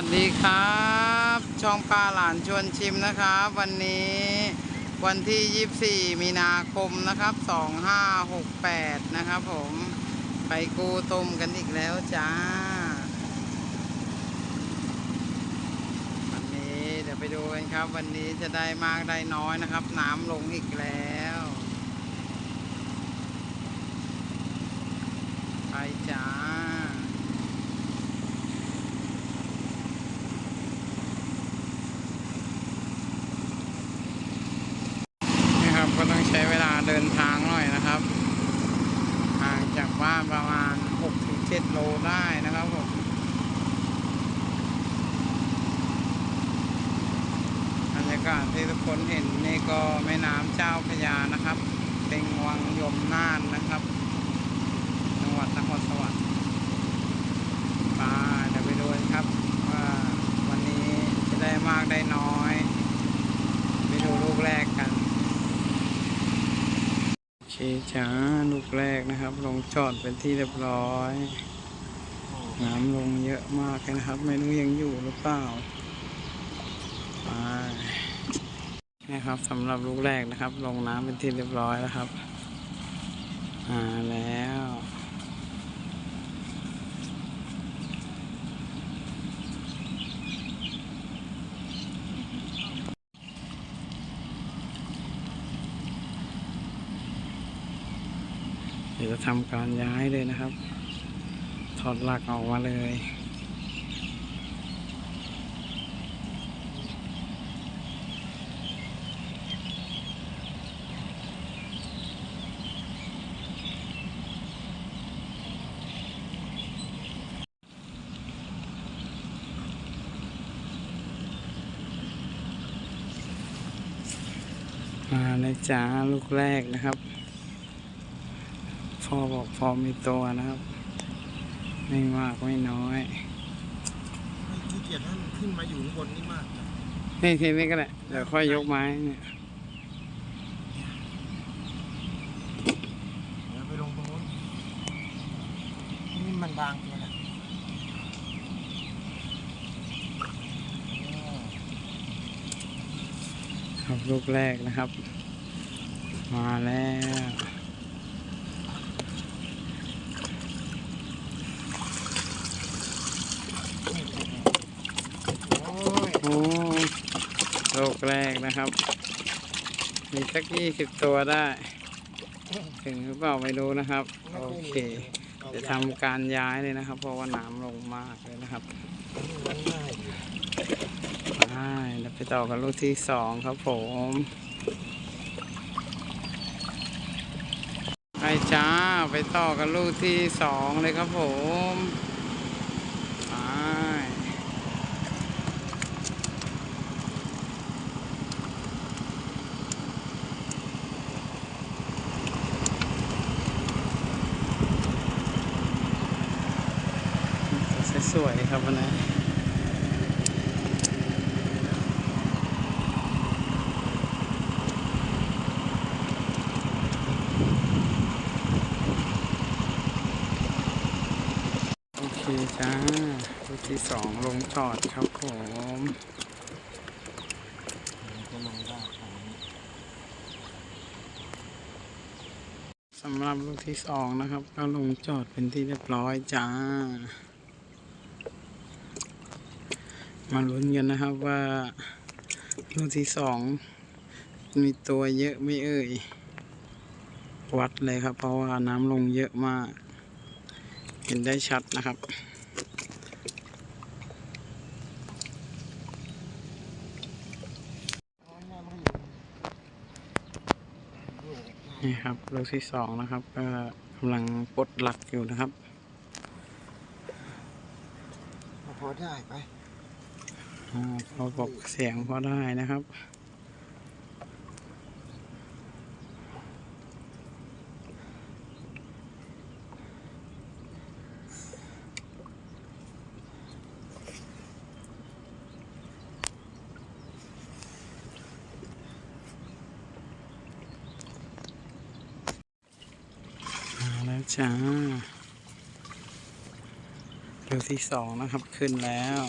วัสดีครับ ช่องปลาหลานชวนชิมนะครับ วันนี้วันที่ 24 มีนาคมนะครับ 2568 นะครับผมไปกูต้มกันอีกแล้วจ้า วันนี้เดี๋ยวไปดูกันครับ วันนี้จะได้มากได้น้อยนะครับ น้ำลงอีกแล้ว ไปจ้า นะครับก็ต้องใช้เวลาเดินทางหน่อยนะครับห่างจากบ้านประมาณ 6-7 โลได้นะครับผมบรรยากาศที่ทุกคนเห็นนี่ก็แม่น้ำเจ้าพระยา นะครับเป็นวังยมน่านนะครับ จังหวัดนครสวรรค์ไปเดี๋ยวไปดูครับว่าวันนี้จะได้มากได้น้อย ไปดูลูกแรกกัน โอเคจ้าลูกแรกนะครับ ลงจอดเป็นที่เรียบร้อย น้ำลงเยอะมากเลยนะครับ ไม่รู้ยังอยู่หรือเปล่าไป นะครับสำหรับลูกแรกนะครับ ลงน้ำเป็นที่เรียบร้อยแล้วครับมาแล้วเดี๋ยวจะทำการย้ายเลยนะครับ ถอดหลักออกมาเลย มาเลยจ้าลูกแรกนะครับพ่อบอกพอมีตัวนะครับ ไม่มากไม่น้อยไม่ขี้เกียจให้มันขึ้นมาอยู่ข้างบนนี่มากนะนี่ทีนี้ก็แหละเดี๋ยวค่อยยกไม้เนี่ยเดี๋ยวไปลงตรงนู้นนี่มันบางตัวนะอ๋อครับลูกแรกนะครับ มาแล้ว โอ้ยโอ้ลูกแรกนะครับ มีสักยี่สิบตัวได้ ถึงหรือเปล่าไม่รู้นะครับ โอเค จะทำการย้ายเลยนะครับ เพราะว่าน้ำลงมากเลยนะครับมันง่ายอยู่ไปเดี๋ยวไปต่อกันลูกที่สองครับผม ไป จ้าไปต่อกันลูกที่สองเลยครับผมไปสวยๆครับวันนี้ โอเคจ้ารูปที่ สองลงจอดครับผมมันจะลงได้สำหรับลูกที่สองนะครับ ก็ลงจอดเป็นที่เรียบร้อยจ้า มาลุ้นกันนะครับว่าลูกที่สองมีตัวเยอะไม่เอ่ย วัดเลยครับ เพราะว่าน้ำลงเยอะมาก เห็นได้ชัดนะครับ อ๋อแม่มันก็อยู่อยู่ นี่ครับลูกที่สองนะครับ ก็กำลังปลดหลักอยู่นะครับพอได้ไปอ่าพอบอกเสียงพอได้นะครับ จ้าเรือที่สองนะครับขึ้นแล้ว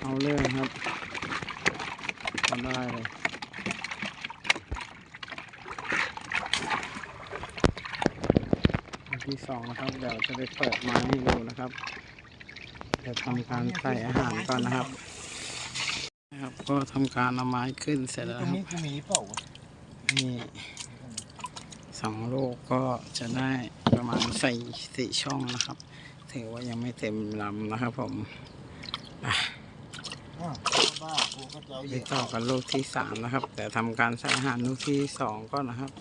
เอาเรื่องครับก็ได้เลยอัน ที่สองนะครับ เดี๋ยวจะไปเปิดไม้ให้ดูนะครับเดี๋ยวทำการใส่อาหารก่อนนะครับ นะครับ ก็ทำการเอาไม้ขึ้นเสร็จแล้วตรงครับนี้มีเปล่าวะนี่สองลูกก็จะได้ประมาณใส่สี่ช่องนะครับ ถือว่ายังไม่เต็มลำนะครับ ผมอ้าวบ้ากูก็จะเอาไปเยียบต่อกันลูกที่สามนะครับ แต่ทำการใส่อาหารลูกที่สองก็นะครับ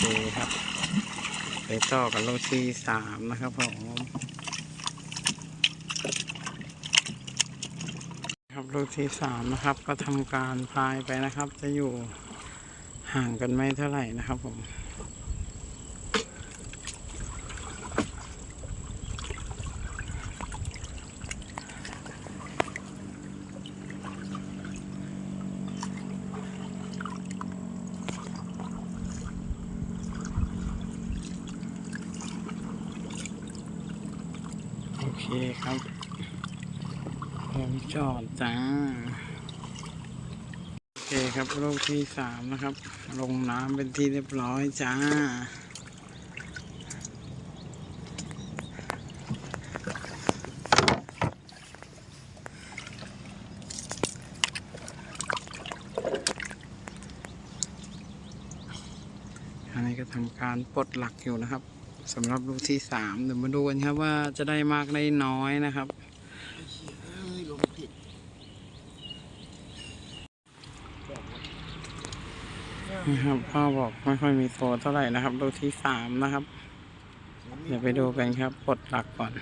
โอเคครับ ไปต่อกันลูกที่สามนะครับผมครับลูกที่สามนะครับ ก็ทำการพายไปนะครับ จะอยู่ห่างกันไม่เท่าไหร่นะครับผม โอเคครับผมจอดจ้า โอเคครับลูกที่สามนะครับ ลงน้ำเป็นที่เรียบร้อยจ้า อันนี้ก็ทำการปลดหลักอยู่นะครับ สำหรับลูกที่สามเดี๋ยวมาดูกันครับว่าจะได้มากได้น้อยนะครับนะครับพ่อบอกไม่ค่อยมีโซเท่าไหร่นะครับ ลูกที่สามนะครับ เดี๋ยวไปดูกันครับปลดหลักก่อน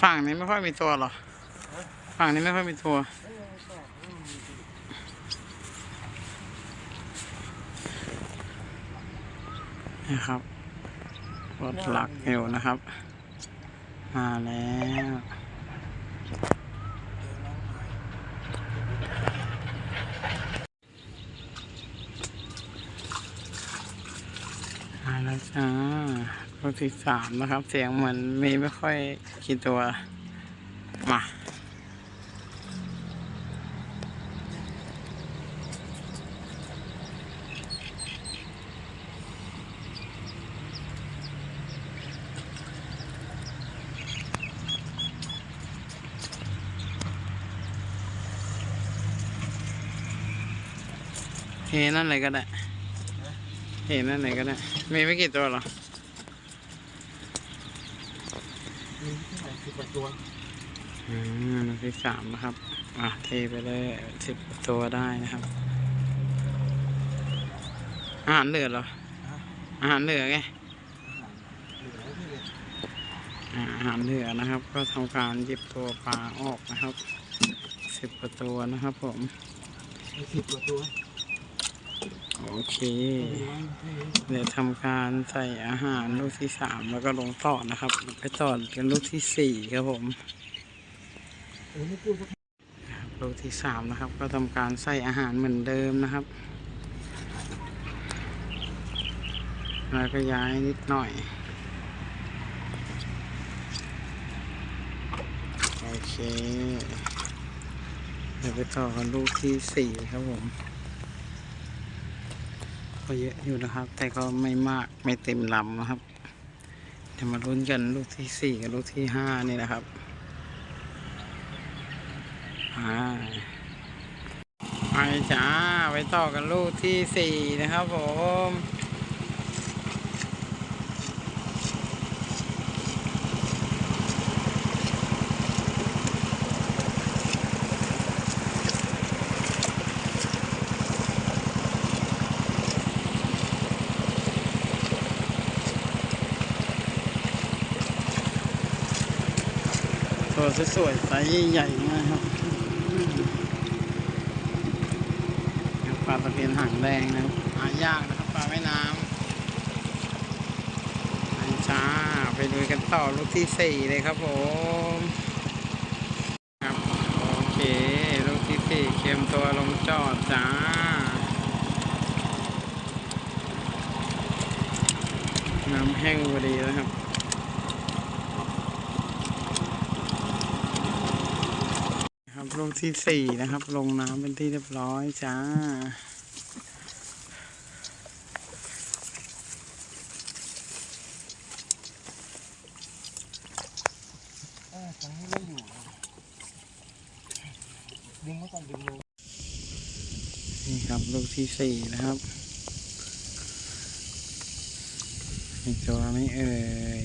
ฝั่งนี้ไม่ค่อยมีตัวหรอ ฝั่งนี้ไม่ค่อยมีตัวนะครับ รถหลักอยู่นะครับ มาแล้วมาแล้วจ้า รถที่สามนะครับ เสียงเหมือนมีไม่ค่อยกี่ตัว มาเฮนั่นเลยก็ได้เฮนั่นเลยก็ได้ มีไม่กี่ตัวหรอ มีเท่าไหร่ สิบกว่าตัวอืมลูกที่สามนะครับ อะเทไปเลยสิบตัวได้นะครับ อาหารเหลือเหรอ อาหารเหลือไงเหลือที่เลยอ่าอาหารเหลือนะครับ ก็ทำการหยิบตัวปลาออกนะครับสิบกว่าตัวนะครับผมมีสิบกว่าตัว โอเคเดี๋ยวทำการใส่อาหารลูกที่สามแล้วก็ลงต่อนะครับไปต่อกันลูกที่สี่ครับผมลูกที่สามนะครับ ก็ทำการใส่อาหารเหมือนเดิมนะครับแล้วก็ย้ายนิดหน่อย โอเคเดี๋ยวไปต่อกันลูกที่สี่ครับผม ก็เยอะอยู่นะครับ แต่ก็ไม่มากไม่เต็มลำนะครับเดี๋ยวมาลุ้นกันลูกที่สี่กับลูกที่ห้านี่นะครับไปจ้าไปต่อกันลูกที่สี่นะครับผม ตัวสวยๆไซส์ใหญ่ๆนะครับปลาตะเพียนหางแดงนะครับหายากนะครับปลาแม่น้ำอันช้าไปดูกันต่อลูกที่สี่เลยครับผมครับโอเคลูกที่สี่เค็มตัวลงจอดจ้าน้ำแห้งพอดีแล้วครับ ครับลูกที่สี่นะครับ ลงน้ำเป็นที่เรียบร้อยจ้าเออตรงนี้ไม่อยู่ดึงว้ก่อนดึงลงนี่ครับลูกที่สี่นะครับมีตัวไม่เอ่ย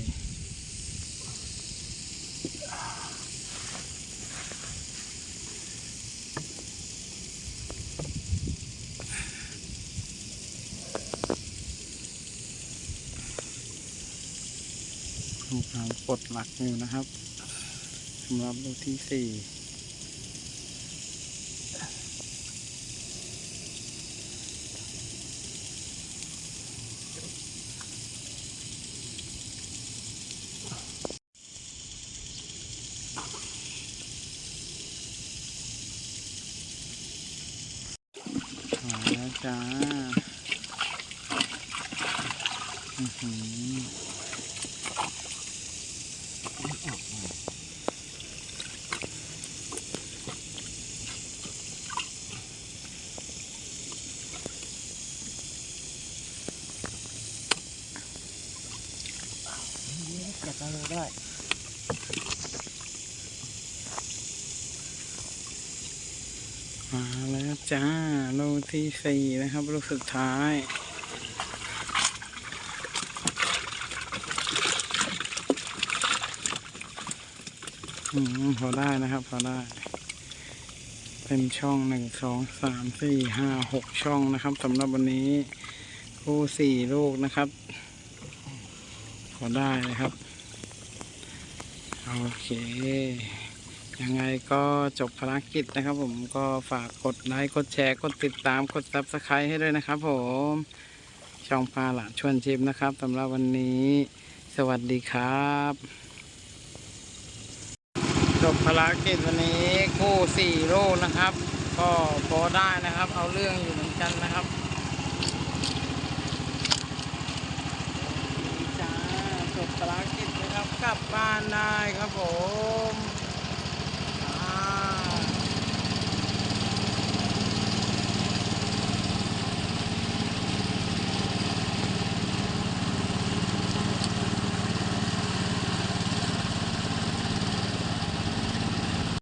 ลูกน้ำปลดหลักอยู่นะครับสำหรับลูกที่สี่จ้า อือหือ มาแล้วจ้าลูกที่สี่นะครับลูกสุดท้าย อืมพอได้นะครับพอได้ เป็นช่องหนึ่งสองสามสี่ห้าหกช่องนะครับสำหรับวันนี้ คู่สี่ลูกนะครับ พอได้นะครับ โอเค ยังไงก็จบภารกิจนะครับ ผมก็ฝากกดไลค์กดแชร์กดติดตามกดซับสไครต์ให้ด้วยนะครับ ผมช่องปลาหละชวนชิมนะครับสำหรับวันนี้ สวัสดีครับจบภารกิจวันนี้คู่สี่โลนะครับ ก็พอได้นะครับ เอาเรื่องอยู่เหมือนกันนะครับจ้าจบภารกิจนะครับ กลับบ้านได้ครับผม